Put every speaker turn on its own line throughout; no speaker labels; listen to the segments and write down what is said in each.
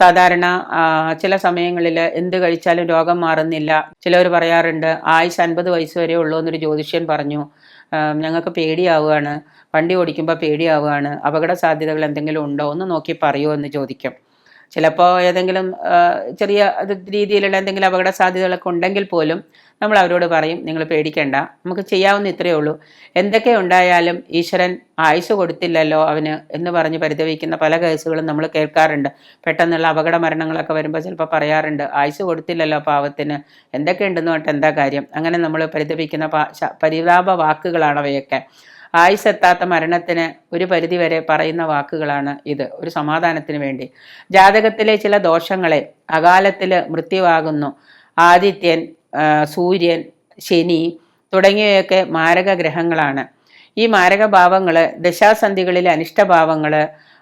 സാധാരണ ചില സമയങ്ങളിൽ എന്ത് കഴിച്ചാലും രോഗം മാറുന്നില്ല. ചിലവർ പറയാറുണ്ട് ആയുസ് അൻപത് വയസ്സ് വരെ ഉള്ളൂ എന്നൊരു ജ്യോതിഷ്യൻ പറഞ്ഞു. ഞങ്ങൾക്ക് പേടിയാവുകയാണ്. വണ്ടി ഓടിക്കുമ്പോൾ പേടിയാവുകയാണ്. അപകട സാധ്യതകൾ എന്തെങ്കിലും ഉണ്ടോ? ഒന്ന് നോക്കി പറയുമോ എന്ന് ചോദിക്കും. ചിലപ്പോൾ ഏതെങ്കിലും ചെറിയ രീതിയിലുള്ള എന്തെങ്കിലും അപകട സാധ്യതകളൊക്കെ ഉണ്ടെങ്കിൽ പോലും നമ്മൾ അവരോട് പറയും നിങ്ങൾ പേടിക്കേണ്ട നമുക്ക് ചെയ്യാവുന്ന ഇത്രയേ ഉള്ളൂ. എന്തൊക്കെ ഉണ്ടായാലും ഈശ്വരൻ ആയുസ് കൊടുത്തില്ലല്ലോ അവന് എന്ന് പറഞ്ഞ് പരിതപിക്കുന്ന പല കേസുകളും നമ്മൾ കേൾക്കാറുണ്ട്. പെട്ടെന്നുള്ള അപകട മരണങ്ങളൊക്കെ വരുമ്പോൾ ചിലപ്പോൾ പറയാറുണ്ട് ആയുസ് കൊടുത്തില്ലല്ലോ പാവത്തിന് എന്തൊക്കെ ഉണ്ടെന്ന് പറഞ്ഞിട്ട് എന്താ കാര്യം? അങ്ങനെ നമ്മൾ പരിതപിക്കുന്ന പരിതാപ വാക്കുകളാണ് അവയൊക്കെ. ആയുസ് എത്താത്ത മരണത്തിന് ഒരു പരിധിവരെ പറയുന്ന വാക്കുകളാണ് ഇത്. ഒരു സമാധാനത്തിന് വേണ്ടി. ജാതകത്തിലെ ചില ദോഷങ്ങളെ അകാലത്തിൽ മൃത്യുവാകുന്നു. ആദിത്യൻ സൂര്യൻ ശനി തുടങ്ങിയവയൊക്കെ മാരക ഗ്രഹങ്ങളാണ് ഈ മാരകഭാവങ്ങൾ ദശാസന്ധികളിലെ അനിഷ്ടഭാവങ്ങൾ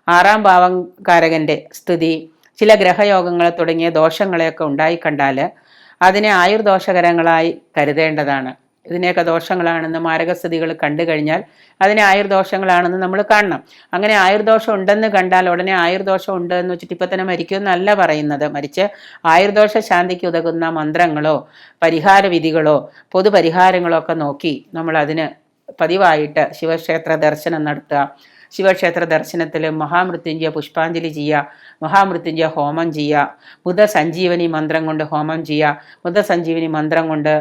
ആറാം ഭാവം കാരകന്റെ സ്ഥിതി ചില ഗ്രഹയോഗങ്ങൾ തുടങ്ങിയ ദോഷങ്ങളെയൊക്കെ ഉണ്ടായിക്കണ്ടാൽ അതിനെ ആയുർദോഷകരങ്ങളായി കരുതേണ്ടതാണ്. ഇതിനെയൊക്കെ ദോഷങ്ങളാണെന്ന് മാരകസ്ഥിതികൾ കണ്ടു കഴിഞ്ഞാൽ അതിനെ ആയുർദോഷങ്ങളാണെന്ന് നമ്മൾ കാണണം. അങ്ങനെ ആയുർദോഷം ഉണ്ടെന്ന് കണ്ടാൽ ഉടനെ ആയുർദോഷം ഉണ്ട് എന്ന് വെച്ചിട്ട് ഇപ്പം തന്നെ മരിക്കുമെന്നല്ല പറയുന്നത്. മരിച്ച് ആയുർദോഷ ശാന്തിക്ക് ഉതകുന്ന മന്ത്രങ്ങളോ പരിഹാര വിധികളോ പൊതുപരിഹാരങ്ങളോ ഒക്കെ നോക്കി നമ്മൾ അതിന് പതിവായിട്ട് ശിവക്ഷേത്ര ദർശനം നടത്തുക. ശിവക്ഷേത്ര ദർശനത്തിൽ മഹാമൃത്യുഞ്ജയ പുഷ്പാഞ്ജലി ചെയ്യുക മഹാമൃത്യുഞ്ജയ ഹോമം ചെയ്യുക ബുധ സഞ്ജീവനി മന്ത്രം കൊണ്ട് ഹോമം ചെയ്യുക ബുധ സഞ്ജീവനി മന്ത്രം കൊണ്ട്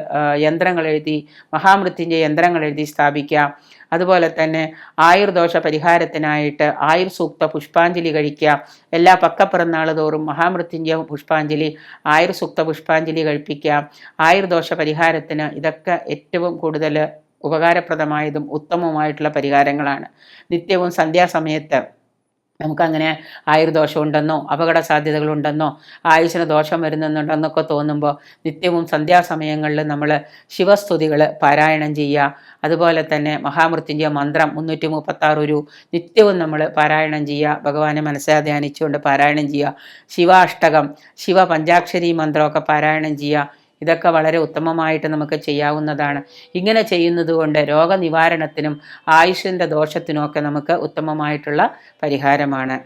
യന്ത്രങ്ങൾ എഴുതി മഹാമൃത്യുഞ്ജയ യന്ത്രങ്ങൾ എഴുതി സ്ഥാപിക്കുക. അതുപോലെ തന്നെ ആയുർദോഷ പരിഹാരത്തിനായിട്ട് ആയുർ സൂക്ത പുഷ്പാഞ്ജലി കഴിക്കുക. എല്ലാ പക്കപ്പിറന്നാൾ തോറും മഹാമൃത്യുഞ്ജയ പുഷ്പാഞ്ജലി ആയുർ സൂക്ത പുഷ്പാഞ്ജലി കഴിപ്പിക്കുക. ആയുർദോഷ പരിഹാരത്തിന് ഇതൊക്കെ ഏറ്റവും കൂടുതൽ ഉപകാരപ്രദമായതും ഉത്തമവുമായിട്ടുള്ള പരിഹാരങ്ങളാണ്. നിത്യവും സന്ധ്യാസമയത്ത് നമുക്കങ്ങനെ ആയുർദോഷം ഉണ്ടെന്നോ അപകട സാധ്യതകളുണ്ടെന്നോ ആയുഷിന് ദോഷം വരുന്നുണ്ടെന്നൊക്കെ തോന്നുമ്പോൾ നിത്യവും സന്ധ്യാസമയങ്ങളിൽ നമ്മൾ ശിവസ്തുതികൾ പാരായണം ചെയ്യുക. അതുപോലെ തന്നെ മഹാമൃത്യുഞ്ജയ മന്ത്രം മുന്നൂറ്റി മുപ്പത്താറ് ഒരു നിത്യവും നമ്മൾ പാരായണം ചെയ്യുക. ഭഗവാനെ മനസ്സാ ധ്യാനിച്ചുകൊണ്ട് പാരായണം ചെയ്യുക. ശിവാഷ്ടകം ശിവ പഞ്ചാക്ഷരി മന്ത്രമൊക്കെ പാരായണം ചെയ്യുക. ഇതൊക്കെ വളരെ ഉത്തമമായിട്ട് നമുക്ക് ചെയ്യാവുന്നതാണ്. ഇങ്ങനെ ചെയ്യുന്നത് കൊണ്ട് രോഗനിവാരണത്തിനും ആയുഷിന്റെ ദോഷത്തിനും ഒക്കെ നമുക്ക് ഉത്തമമായിട്ടുള്ള പരിഹാരമാണ്.